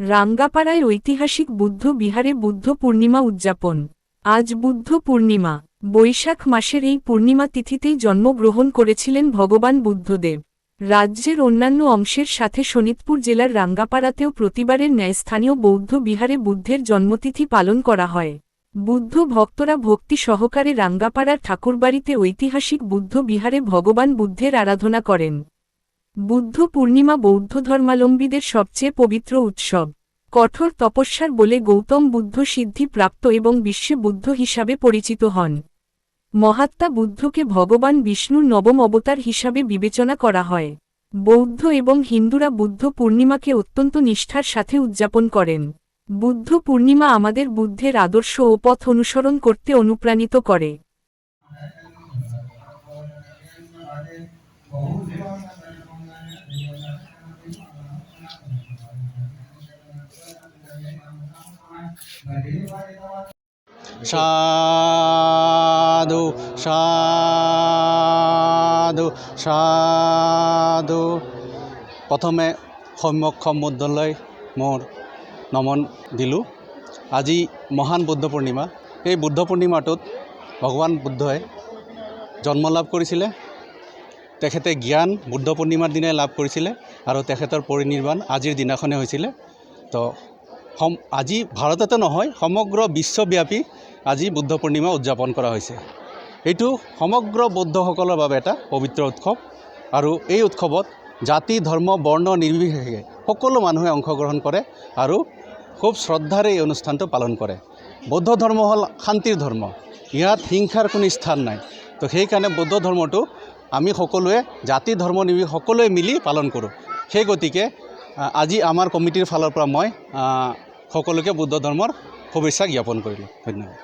রাঙ্গাপাড়ায় ঐতিহাসিক বুদ্ধ বিহারে বুদ্ধ পূর্ণিমা উদযাপন। আজ বুদ্ধ পূর্ণিমা, বৈশাখ মাসের এই পূর্ণিমা তিথিতেই জন্মগ্রহণ করেছিলেন ভগবান বুদ্ধদেব। রাজ্যের অন্যান্য অংশের সাথে শোনিতপুর জেলার রাঙ্গাপাড়াতেও প্রতিবারের ন্যায় স্থানীয় বৌদ্ধ বিহারে বুদ্ধের জন্মতিথি পালন করা হয়। বুদ্ধ ভক্তরা ভক্তি সহকারে রাঙ্গাপাড়ার ঠাকুরবাড়িতে ঐতিহাসিক বুদ্ধ বিহারে ভগবান বুদ্ধের আরাধনা করেন। বুদ্ধ পূর্ণিমা বৌদ্ধ ধর্মালম্বীদের সবচেয়ে পবিত্র উৎসব। কঠোর তপস্যার বলে গৌতম বুদ্ধ সিদ্ধি প্রাপ্ত এবং বিশ্বে বুদ্ধ হিসাবে পরিচিত হন। মহাত্মা বুদ্ধকে ভগবান বিষ্ণুর নবম অবতার হিসাবে বিবেচনা করা হয়। বৌদ্ধ এবং হিন্দুরা বুদ্ধ পূর্ণিমাকে অত্যন্ত নিষ্ঠার সাথে উদযাপন করেন। বুদ্ধ পূর্ণিমা আমাদের বুদ্ধের আদর্শ ও পথ অনুসরণ করতে অনুপ্রাণিত করে। সাধু সাধু সাধু। প্ৰথমে সম্যক্ষম বুদ্ধলৈ মোৰ নমন দিলোঁ। আজি মহান বুদ্ধ পূৰ্ণিমা এই বুদ্ধ পূৰ্ণিমাটোত ভগৱান বুদ্ধই জন্ম লাভ কৰিছিলে। তেখেতে জ্ঞান, বুদ্ধ পূৰ্ণিমাৰ দিনাই লাভ কৰিছিলে আৰু তেখেতৰ পৰিনিৰ্বাণ আজিৰ দিনাখনে হৈছিলে। তো, সম, আজি ভাৰততে নহয়, সমগ্ৰ বিশ্বব্যাপী আজি বুদ্ধ পূৰ্ণিমা উদযাপন কৰা হৈছে। এইটো সমগ্ৰ বৌদ্ধসকলৰ বাবে এটা পবিত্ৰ উৎসৱ আৰু এই উৎসৱত জাতি, ধৰ্ম, বৰ্ণ নিৰ্বিশেষে সকলো মানুহে অংশগ্ৰহণ কৰে আৰু খুব শ্ৰদ্ধাৰে এই অনুষ্ঠানটো পালন কৰে। বৌদ্ধ ধৰ্ম হ'ল শান্তিৰ ধৰ্ম। ইয়াত হিংসাৰ কোনো স্থান নাই। তো সেইকাৰণে বৌদ্ধ ধৰ্মটো আমি সকলোৱে, জাতি, ধৰ্ম নিবি সকলোৱে মিলি পালন কৰোঁ। সেই গতিকে আজি আমাৰ কমিটিৰ ফালৰ পৰা মই সকলোকে বুদ্ধ ধৰ্মৰ শুভেচ্ছা জ্ঞাপন কৰিলোঁ। ধন্যবাদ।